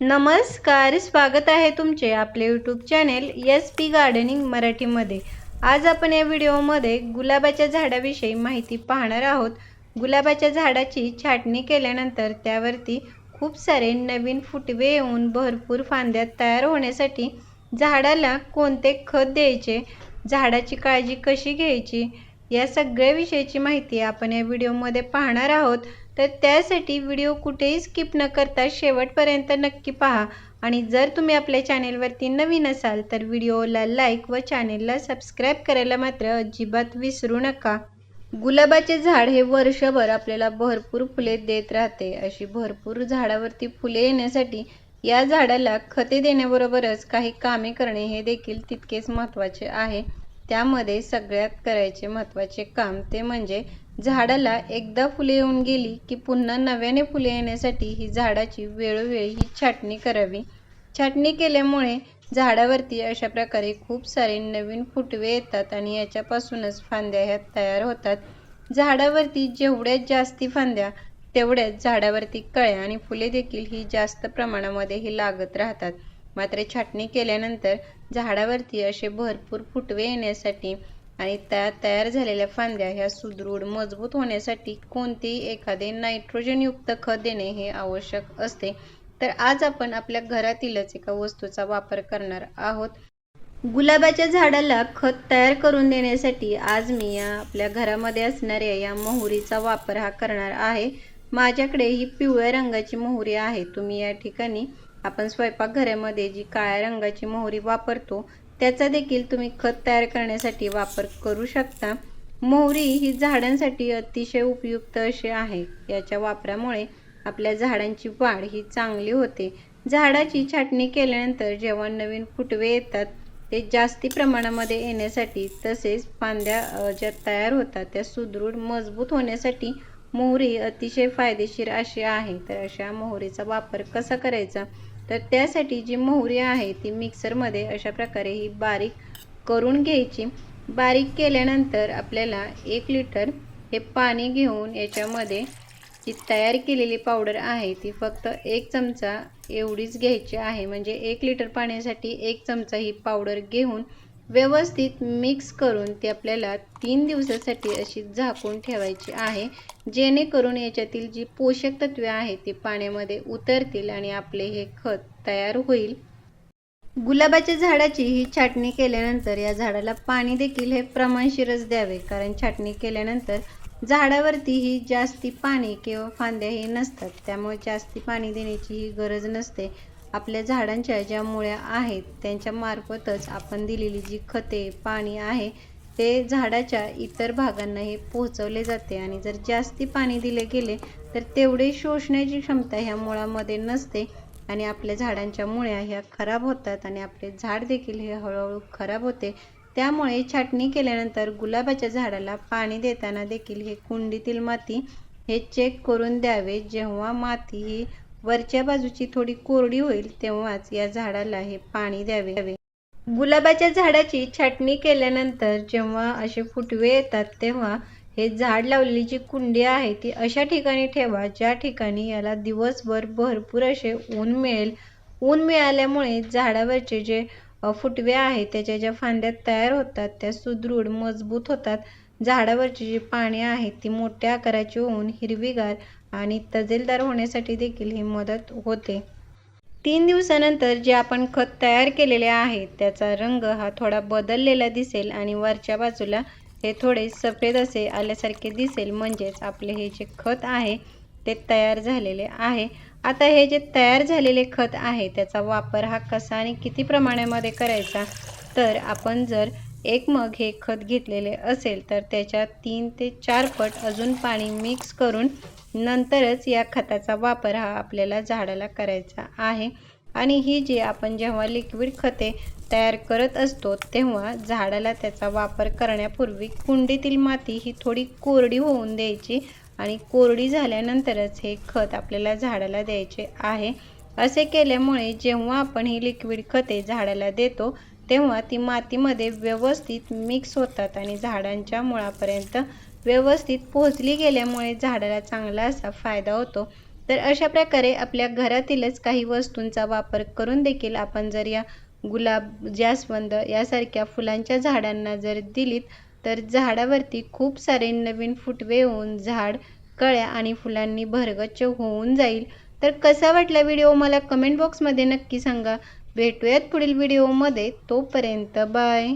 नमस्कार स्वागत आहे तुमचे आपले YouTube channel S P gardening मराठीमध्ये. आज आपण या व्हिडिओमध्ये गुलाबाच्या झाडाविषयी माहिती पाहणार आहोत. गुलाबाच्या झाडाची छाटणी केल्यानंतर त्यावरती खूप सारे नवीन फुटवे येऊन भरपूर फांद्या तयार होण्यासाठी झाडाला कोणते खत द्यायचे झाडाची काळजी कशी घ्यायची या सगळ्या विषयीची माहिती आपण या व्हिडिओमध्ये पाहणार आहोत. तर त्यासाठी व्हिडिओ कुठेही स्किप न करता शेवटपर्यंत नक्की पहा. आणि जर तुम्ही आपल्या चॅनेलवरती नवीन असाल तर व्हिडिओला लाईक व चॅनेलला सबस्क्राईब करायला मात्र अजिबात विसरू नका. गुलाबाचे झाड हे वर्षभर आपल्याला भरपूर फुले देत राहते. अशी भरपूर झाडावरती फुले येण्यासाठी या झाडाला खते देण्याबरोबरच काही कामे करणे हे देखील तितकेच महत्त्वाचे आहे. त्यामध्ये सगळ्यात करायचे महत्त्वाचे काम ते म्हणजे झाडाला एकदा फुले येऊन गेली की पुन्हा नव्याने फुले येण्यासाठी ही झाडाची वेळोवेळी ही छाटणी करावी. छाटणी केल्यामुळे झाडावरती अशा प्रकारे खूप सारे नवीन फुटवे येतात आणि याच्यापासूनच फांद्या ह्या तयार होतात. झाडावरती जेवढ्या जास्ती फांद्या तेवढ्याच झाडावरती कळ्या आणि फुले देखील ही जास्त प्रमाणामध्ये ही लागत राहतात. मात्र छाटणी केल्यानंतर झाडावरती असे भरपूर फुटवे येण्यासाठी आणि त्या तयार झालेल्या फांद्या ह्या सुदृढ मजबूत होण्यासाठी कोणतेही एखादे नायट्रोजनयुक्त खत देणे हे आवश्यक असते. तर आज आपण आपल्या घरातीलच एका वस्तूचा वापर करणार आहोत. गुलाबाच्या झाडाला खत तयार करून देण्यासाठी आज मी या आपल्या घरामध्ये असणाऱ्या या मोहरीचा वापर हा करणार आहे. माझ्याकडे ही पिवळ्या रंगाची मोहरी आहे. तुम्ही या ठिकाणी आपण स्वयंपाकघरामध्ये जी काळ्या रंगाची मोहरी वापरतो त्याचा देखील तुम्ही खत तयार करण्यासाठी वापर करू शकता. मोहरी ही झाडांसाठी अतिशय उपयुक्त अशी आहे. याच्या वापरामुळे आपल्या झाडांची वाढ ही चांगली होते. झाडाची छाटणी केल्यानंतर जेव्हा नवीन फुटवे येतात ते जास्ती प्रमाणामध्ये येण्यासाठी तसेच फांद्या ज्या तयार होतात त्या सुदृढ मजबूत होण्यासाठी मोहरी अतिशय फायदेशीर अशी आहे. तर अशा मोहरीचा वापर कसा करायचा? तर त्यासाठी जी मोहरी आहे ती मिक्सरमध्ये अशा प्रकारे ही बारीक करून घ्यायची. बारीक केल्यानंतर आपल्याला एक लिटर हे पाणी घेऊन याच्यामध्ये जी तयार केलेली पावडर आहे ती फक्त एक चमचा एवढीच घ्यायची आहे. म्हणजे एक लिटर पाण्यासाठी एक चमचा ही पावडर घेऊन व्यवस्थित मिक्स करून ती आपल्याला तीन दिवसासाठी अशी झाकून ठेवायची आहे. जेणेकरून याच्यातील जी पोषक तत्वे आहेत ती पाण्यामध्ये उतरतील आणि आपले हे खत तयार होईल. गुलाबाच्या झाडाची ही छाटणी केल्यानंतर या झाडाला पाणी देखील हे प्रमाणशीरच द्यावे कारण छाटणी केल्यानंतर झाडावरती ही जास्ती पाणी किंवा फांद्याही नसतात. त्यामुळे जास्ती पाणी देण्याची ही गरज नसते. आपल्या झाडांच्या ज्या मुळ्या आहेत त्यांच्या मार्फतच आपण दिलेली जी खते पाणी आहे ते झाडाच्या इतर भागांना हे पोहोचवले जाते. आणि जर जास्ती पाणी दिले गेले तर तेवढे शोषण्याची क्षमता ह्या मुळामध्ये नसते आणि आपल्या झाडांच्या मुळ्या ह्या खराब होतात आणि आपले झाड देखील हे हळूहळू खराब होते. त्यामुळे छाटणी केल्यानंतर गुलाबाच्या झाडाला पाणी देताना देखील हे कुंडीतील माती हे चेक करून द्यावे. जेव्हा माती ही वरच्या बाजूची थोडी कोरडी होईल तेव्हाच या झाडाला हे पाणी द्यावे. गुलाबाच्या झाडाची छाटणी केल्यानंतर जेव्हा असे फुटवे येतात तेव्हा हे झाड लावलेली जी कुंडी आहे ती अशा ठिकाणी ठेवा ज्या ठिकाणी याला दिवसभर भरपूर असे ऊन मिळेल. ऊन मिळाल्यामुळे झाडावरचे जे फुटवे आहेत त्याच्या ज्या फांद्या तयार होतात त्या सुदृढ मजबूत होतात. झाडावरची जी पाने आहेत ती मोठ्या आकाराची होऊन हिरवीगार आणि तजेलदार होण्यासाठी देखील ही मदत होते. तीन दिवसानंतर जे आपण खत तयार केलेले आहे त्याचा रंग हा थोडा बदललेला दिसेल आणि वरच्या बाजूला हे थोडे सफेद असे आल्यासारखे दिसेल. म्हणजेच आपले हे जे खत आहे ते तयार झालेले आहे. आता हे जे तयार झालेले खत आहे त्याचा वापर हा कसा आणि किती प्रमाणामध्ये करायचा? तर आपण जर एक मग हे खत घेतलेले असेल तर त्याच्यात तीन ते चार पट अजून पाणी मिक्स करून नंतरच या खताचा वापर हा आपल्याला झाडाला करायचा आहे. आणि ही जी आपण जेव्हा लिक्विड खते तयार करत असतो तेव्हा झाडाला त्याचा वापर करण्यापूर्वी कुंडीतील माती ही थोडी कोरडी होऊन द्यायची आणि कोरडी झाल्यानंतरच हे खत आपल्याला झाडाला द्यायचे आहे. असे केल्यामुळे जेव्हा आपण ही लिक्विड खते झाडाला देतो तेव्हा ती मातीमध्ये व्यवस्थित मिक्स होतात आणि झाडांच्या मुळापर्यंत व्यवस्थित पोहोचली गेल्यामुळे झाडाला चांगला असा फायदा होतो. तर अशा प्रकारे आपल्या घरातीलच काही वस्तूंचा वापर करून देखील आपण जर या गुलाब जास्वंद यासारख्या फुलांच्या झाडांना जर दिलीत तर झाडावरती खूप सारे नवीन फुटवे होऊन झाड कळ्या आणि फुलांनी भरगच्च होऊन जाईल. तर कसा वाटला व्हिडिओ मला कमेंट बॉक्समध्ये नक्की सांगा. भेटूयात पुढील व्हिडिओमध्ये. तोपर्यंत बाय.